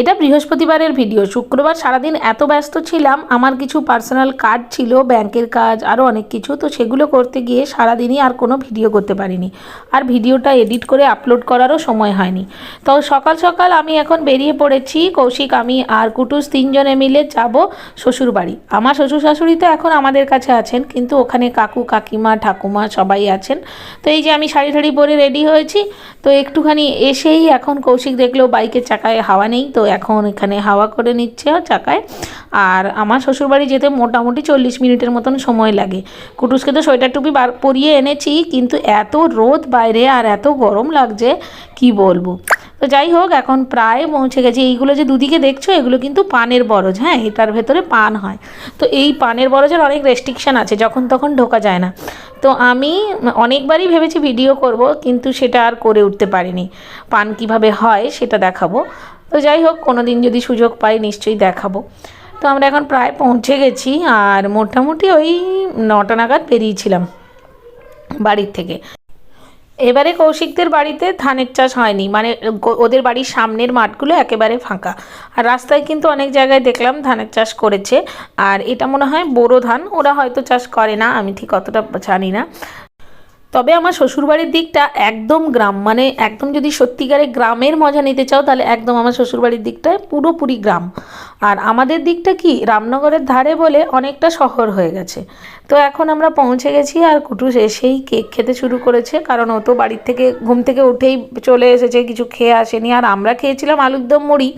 এটা বৃহস্পতিবারের ভিডিও। শুক্রবার সারাদিন এত ব্যস্ত ছিলাম, আমার কিছু পার্সোনাল কাজ ছিল, ব্যাংকের কাজ আরও অনেক কিছু, তো সেগুলো করতে গিয়ে সারাদিনই আর কোনো ভিডিও করতে পারিনি। আর ভিডিওটা এডিট করে আপলোড করারও সময় হয়নি। তো সকাল সকাল আমি এখন বেরিয়ে পড়েছি, কৌশিক, আমি আর কুটুস তিনজনে মিলে যাব শ্বশুর বাড়ি। আমার শ্বশুর শাশুড়ি তো এখন আমাদের কাছে আছেন, কিন্তু ওখানে কাকু, কাকিমা, ঠাকুমা সবাই আছেন। তো এই যে আমি শাড়ি ঠাড়ি পরে রেডি হয়েছি, তো একটুখানি এসেই এখন কৌশিক দেখল বাইকের চাকায় হাওয়া নেই, তো এখন এখানে হাওয়া করে নিচ্ছে চাকায়। আর আমার শ্বশুরবাড়ি যেতে মোটামুটি চল্লিশ মিনিটের মতন সময় লাগে। কুটুসকে তো সোয়েটার টুপি বার পরিয়ে এনেছি, কিন্তু এত রোদ বাইরে আর এত গরম লাগছে, কি বলব? তো যাই হোক, এখন প্রায় পৌঁছে গেছি। এইগুলো যে দুদিকে দেখছ, এগুলো কিন্তু পানের বরজ হ্যাঁ এটার ভেতরে পান হয়। তো এই পানের বরজের অনেক রেস্ট্রিকশান আছে, যখন তখন ঢোকা যায় না। তো আমি অনেকবারই ভেবেছি ভিডিও করব, কিন্তু সেটা আর করে উঠতে পারিনি। পান কীভাবে হয়, সেটা দেখাবো। তো যাই হোক কোনো দিন যদি সুযোগ পাই নিশ্চয়ই দেখাবো। তো আমরা এখন প্রায় পৌঁছে গেছি আর মোটামুটি ওই নটা নাগাদ বেরিয়েছিলাম বাড়ির থেকে। এবারে কৌশিকদের বাড়িতে ধানের চাষ হয়নি মানে ওদের বাড়ির সামনের মাঠগুলো একেবারে ফাঁকা। আর রাস্তায় কিন্তু অনেক জায়গায় দেখলাম ধানের চাষ করেছে, আর এটা মনে হয় বোরো ধান, ওরা হয়তো চাষ করে না, আমি ঠিক অতটা জানি না। তবে আমার শ্বশুরবাড়ির দিকটা একদম গ্রাম মানে একদম যদি সত্যিকারে গ্রামের মজা নিতে চাও, তাহলে একদম আমার শ্বশুরবাড়ির দিকটা পুরোপুরি গ্রাম। আর আমাদের দিকটা কি, রামনগরের ধারে বলে অনেকটা শহর হয়ে গেছে। তো এখন আমরা পৌঁছে গেছি আর কুটুস এসেই কেক খেতে শুরু করেছে, কারণ ও তো বাড়ির থেকে, ঘুম থেকে উঠেই চলে এসেছে, কিছু খেয়ে আসেনি। আর আমরা খেয়েছিলাম আলুর দম মুড়ি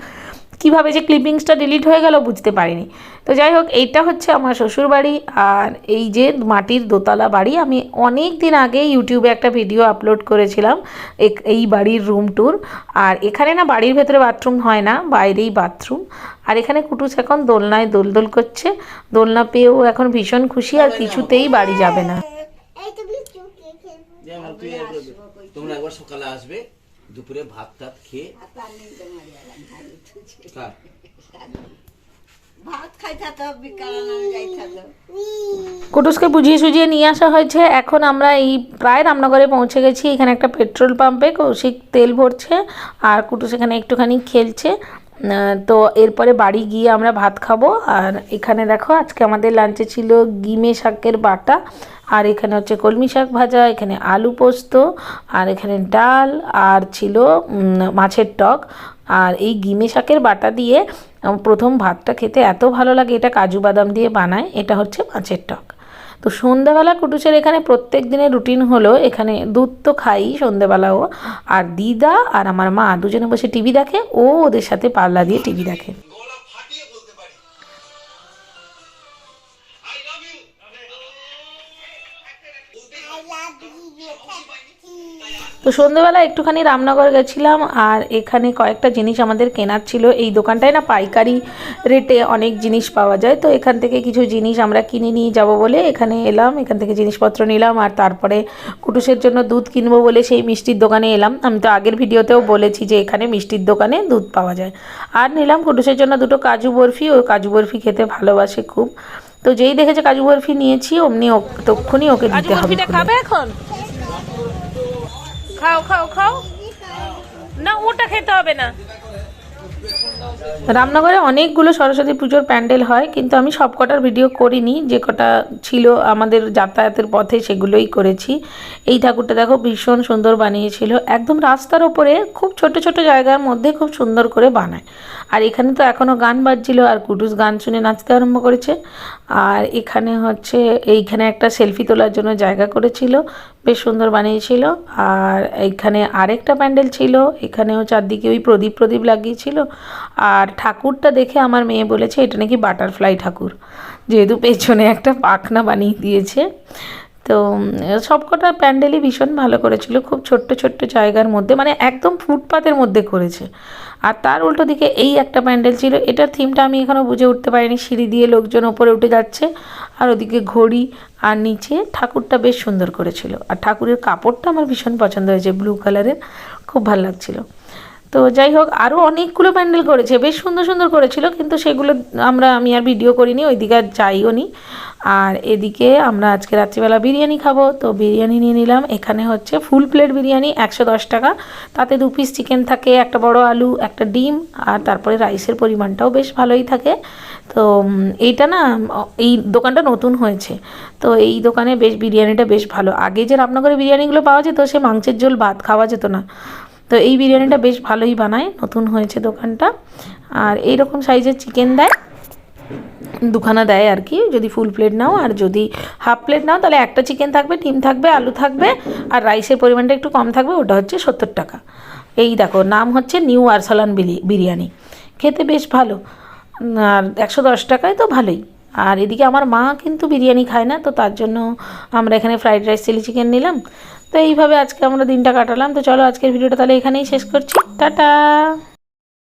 কীভাবে যে ক্লিপিংসটা ডিলিট হয়ে গেল বুঝতে পারিনি। তো যাই হোক এইটা হচ্ছে আমার শ্বশুরবাড়ি আর এই যে মাটির দোতলা বাড়ি আমি অনেক দিন আগে ইউটিউবে একটা ভিডিও আপলোড করেছিলাম এক- এই বাড়ির রুম ট্যুর আর এখানে না বাড়ির ভেতরে বাথরুম হয় না বাইরেই বাথরুম আর এখানে কুটুস এখন দোলনায় দোলদোল করছে দোলনা পেয়েও এখন ভীষণ খুশি আর কিছুতেই বাড়ি যাবে না। তোমরা একবার সকালে আসবে দুপুরে ভাত টাত খেয়ে কুটুসকে বুঝিয়ে সুঝিয়ে নিয়ে আসা হয়েছে। এখন আমরা এই প্রায় রামনগরে পৌঁছে গেছি। এখানে একটা পেট্রোল পাম্পে কৌশিক তেল ভরছে আর কুটুস এখানে একটুখানি খেলছে। তো এরপরে বাড়ি গিয়ে আমরা ভাত খাব। আর এখানে দেখো, আজকে আমাদের লাঞ্চে ছিল গিমে শাকের বাটা, আর এখানে হচ্ছে কলমি শাক ভাজা, এখানে আলু পোস্ত, আর এখানে ডাল, আর ছিল মাছের টক। আর এই গিমে শাকের বাটা দিয়ে প্রথম ভাতটা খেতে এত ভালো লাগে, এটা কাজু বাদাম দিয়ে বানায়, এটা হচ্ছে মাছের টক। তো সন্ধ্যাবেলা কুটুচের এখানে প্রত্যেক দিনের রুটিন হলো এখানে দুধ তো খাই সন্ধ্যাবেলাও। আর দিদা আর আমার মা দুজনে বসে টিভি দেখে, ও ওদের সাথে পাল্লা দিয়ে টিভি দেখে। তো সন্ধ্যেবেলা একটুখানি রামনগর গেছিলাম আর এখানে কয়েকটা জিনিস আমাদের কেনার ছিল। এই দোকানটায় না পাইকারি রেটে অনেক জিনিস পাওয়া যায়। তো এখান থেকে কিছু জিনিস আমরা কিনে নিয়ে যাব বলে এখানে এলাম, এখান থেকে জিনিসপত্র নিলাম আর তারপরে কুটুসের জন্য দুধ কিনবো বলে সেই মিষ্টির দোকানে এলাম। আমি তো আগের ভিডিওতেও বলেছি যে এখানে মিষ্টির দোকানে দুধ পাওয়া যায়। আর নিলাম কুটুসের জন্য দুটো কাজু বরফি, ও কাজু বরফি খেতে ভালোবাসে খুব। তো যেই দেখেছে কাজু বরফি নিয়েছি অমনি তক্ষুনি ওকে দিতে হবে খাবে এখন? খাও খাও খাও। না ওটা খেতে হবে না। রামনগরে অনেকগুলো সরস্বতী পুজোর প্যান্ডেল হয়, কিন্তু আমি সব কটার ভিডিও করিনি। যে কটা ছিল আমাদের যাতায়াতের পথে সেগুলোই করেছি। এই ঠাকুরটা দেখো ভীষণ সুন্দর বানিয়েছিল। একদম রাস্তার ওপরে খুব ছোট ছোট জায়গার মধ্যে খুব সুন্দর করে বানায়। আর এখানে তো এখনও গান বাজছিল আর কুটুস গান শুনে নাচতে আরম্ভ করেছে। আর এখানে হচ্ছে এইখানে একটা সেলফি তোলার জন্য জায়গা করেছিল, বেশ সুন্দর বানিয়েছিল। আর এইখানে আরেকটা প্যান্ডেল ছিল, এখানেও চারদিকে ওই প্রদীপ প্রদীপ লাগিয়েছিল। আর ঠাকুরটা দেখে আমার মেয়ে বলেছে এটা নাকি বাটারফ্লাই ঠাকুর। যেহেতু পেছনে একটা পাখনা বানিয়ে দিয়েছে। তো উম, সবকটা প্যান্ডেলই ভীষণ ভালো করেছিল খুব ছোট্ট ছোট্ট জায়গার মধ্যে মানে একদম ফুটপাতের মধ্যে করেছে। আর তার উল্টো দিকে এই একটা প্যান্ডেল ছিল এটার থিমটা আমি এখনও বুঝে উঠতে পারিনি সিঁড়ি দিয়ে লোকজন ওপরে উঠে যাচ্ছে আর ওদিকে ঘড়ি আর নিচে ঠাকুরটা বেশ সুন্দর করেছিল। আর ঠাকুরের কাপড়টা আমার ভীষণ পছন্দ হয়েছে ব্লু কালারের খুব ভালো লাগছিল। তো যাই হোক আরও অনেকগুলো প্যান্ডেল করেছে, বেশ সুন্দর সুন্দর করেছিল, কিন্তু সেগুলো আমরা, আমি আর ভিডিও করিনি, ওইদিকে আর যাইও নি। আর এদিকে আমরা আজকে রাত্রিবেলা বিরিয়ানি খাব, তো বিরিয়ানি নিয়ে নিলাম, এখানে হচ্ছে ফুল প্লেট বিরিয়ানি, একশো দশ টাকা। তাতে দু পিস চিকেন থাকে, একটা বড় আলু, একটা ডিম, আর তারপরে রাইসের পরিমাণটাও বেশ ভালোই থাকে। তো এইটা না, এই দোকানটা নতুন হয়েছে, তো এই দোকানে বেশ বিরিয়ানিটা বেশ ভালো। আগে যে রামনগরে বিরিয়ানিগুলো পাওয়া যেত, সে মাংসের ঝোল ভাত খাওয়া যেত না। তো এই বিরিয়ানিটা বেশ ভালোই বানায়, নতুন হয়েছে দোকানটা। আর এই রকম সাইজের চিকেন দেয়, দুখানা দেয় আর কি, যদি ফুল প্লেট নাও, আর যদি হাফ প্লেট নাও, তাহলে একটা চিকেন থাকবে ডিম থাকবে, আলু থাকবে, আর রাইসের পরিমাণটা একটু কম থাকবে, ওটা হচ্ছে সত্তর টাকা। এই দেখো, নাম হচ্ছে নিউ আরসালান বিরিয়ানি। খেতে বেশ ভালো। আর একশো দশ টাকায় তো ভালোই। আর এদিকে আমার মা কিন্তু বিরিয়ানি খায় না, তো তার জন্য আমরা এখানে ফ্রাইড রাইস চিলি চিকেন নিলাম। তো এইভাবে আজকে আমরা দিনটা কাটালাম। তো চলো আজকের ভিডিওটা তাহলে এখানেই শেষ করছি। টাটা!